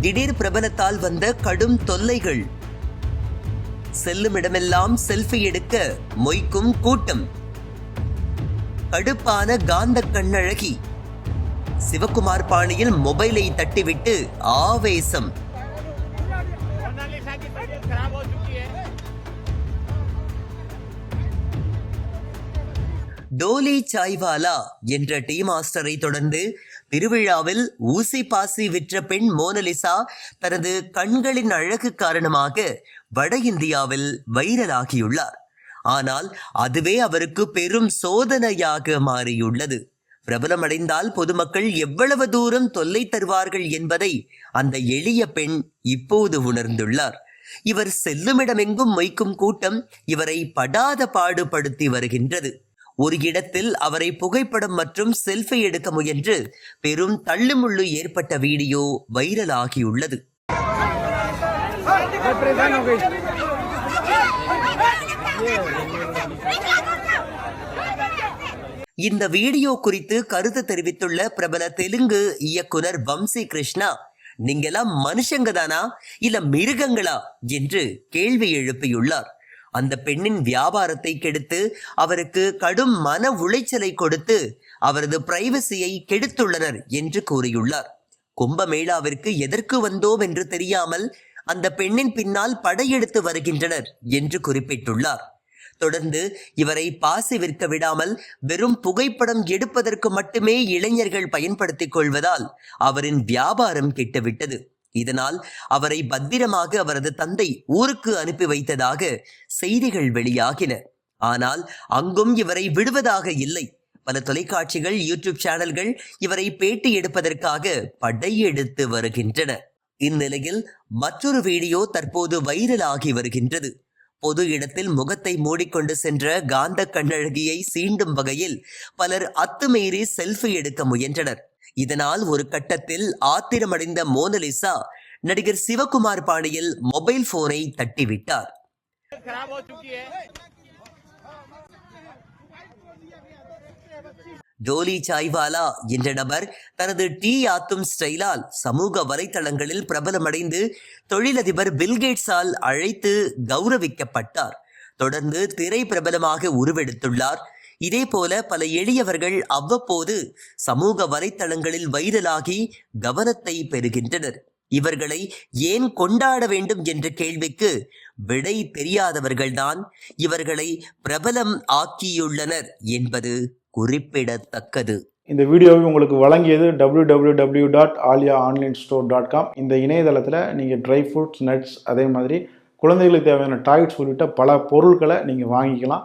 திடீர் பிரபலத்தால் வந்த கடும் தொல்லைகள். செல்லும் இடமெல்லாம் செல்ஃபி எடுக்க மொய்க்கும் கூட்டம். கடுப்பான காந்த கண்ணழகி. சிவகுமார் பாணியில் மொபைலை தட்டிவிட்டு ஆவேசம். டோலி சாய்வாலா என்ற டீ மாஸ்டரை தொடர்ந்து திருவிழாவில் ஊசி பாசி விற்ற பெண் மோனலிசா தனது கண்களின் அழகு காரணமாக வட இந்தியாவில் வைரலாகியுள்ளார். ஆனால் அதுவே அவருக்கு பெரும் சோதனையாக மாறியுள்ளது. பிரபலமடைந்தால் பொதுமக்கள் எவ்வளவு தூரம் தொல்லை தருவார்கள் என்பதை அந்த எளிய பெண் இப்போது உணர்ந்துள்ளார். இவர் செல்லுமிடமெங்கும் மொய்க்கும் கூட்டம் இவரை படாத பாடுபடுத்தி வருகின்றது. ஒரு இடத்தில் அவரை புகைப்படம் மற்றும் செல்ஃபி எடுக்க முயன்று பெரும் தள்ளுமுள்ளு ஏற்பட்ட வீடியோ வைரலாகியுள்ளது. இந்த வீடியோ குறித்து கருத்து தெரிவித்துள்ள பிரபல தெலுங்கு இயக்குனர் வம்சி கிருஷ்ணா நீங்கெல்லாம் மனுஷங்க தானா இல்ல மிருகங்களா? என்று கேள்வி எழுப்பியுள்ளார். அந்த பெண்ணின் வியாபாரத்தை கெடுத்து அவருக்கு கடும் மன உளைச்சலை கொடுத்து அவரது பிரைவசியை கெடுத்துள்ளனர் என்று கூறியுள்ளார். கும்பமேளாவிற்கு எதற்கு வந்தோம் என்று தெரியாமல் அந்த பெண்ணின் பின்னால் படையெடுத்து வருகின்றனர் என்று குறிப்பிட்டுள்ளார். தொடர்ந்து இவரை பாசி விற்க விடாமல் வெறும் புகைப்படம் எடுப்பதற்கு மட்டுமே இளைஞர்கள் பயன்படுத்திக் கொள்வதால் அவரின் வியாபாரம் கெட்டுவிட்டது. இதனால் அவரை பத்திரமாக அவரது தந்தை ஊருக்கு அனுப்பி வைத்ததாக செய்திகள் வெளியாகின. ஆனால் அங்கும் இவரை விடுவதாக இல்லை. பல தொலைக்காட்சிகள் யூடியூப் சேனல்கள் இவரை பேட்டி எடுப்பதற்காக படையெடுத்து வருகின்றன. இந்நிலையில் மற்றொரு வீடியோ தற்போது வைரலாகி வருகின்றது. பொது இடத்தில் முகத்தை மூடிக்கொண்டு சென்ற காந்த கண்ணழகியை சீண்டும் வகையில் பலர் அத்துமீறி செல்ஃபி எடுக்க முயன்றனர். இதனால் ஒரு கட்டத்தில் ஆத்திரமடைந்த மோனலிசா நடிகர் சிவகுமார் பாணியில் மொபைல் போனை தட்டிவிட்டார். டோலி சாய்வாலா என்ற நபர் தனது டீ ஆத்தும் ஸ்டைலால் சமூக வலைதளங்களில் பிரபலமடைந்து தொழிலதிபர் பில்கேட்ஸால் அழைத்து கௌரவிக்கப்பட்டார். தொடர்ந்து திரை பிரபலமாக உருவெடுத்துள்ளார். இதேபோல பல எளியவர்கள் அவ்வப்போது சமூக வலைத்தளங்களில் வைரலாகி கவனத்தை பெறுகின்றனர். இவர்களை ஏன் கொண்டாட வேண்டும் என்ற கேள்விக்கு விடை தெரியாதவர்கள்தான் இவர்களை பிரபலம் ஆக்கியுள்ளனர் என்பது குறிப்பிடத்தக்கது. இந்த வீடியோவை உங்களுக்கு வழங்கியது www.alia dot Alia online store dot com இந்த இணையதளத்தில் நீங்கள் ட்ரை ஃப்ரூட்ஸ் நட்ஸ் அதே மாதிரி குழந்தைகளுக்கு தேவையான டாய்ஸ் உள்ளிட்ட பல பொருட்களை நீங்கள் வாங்கிக்கலாம்.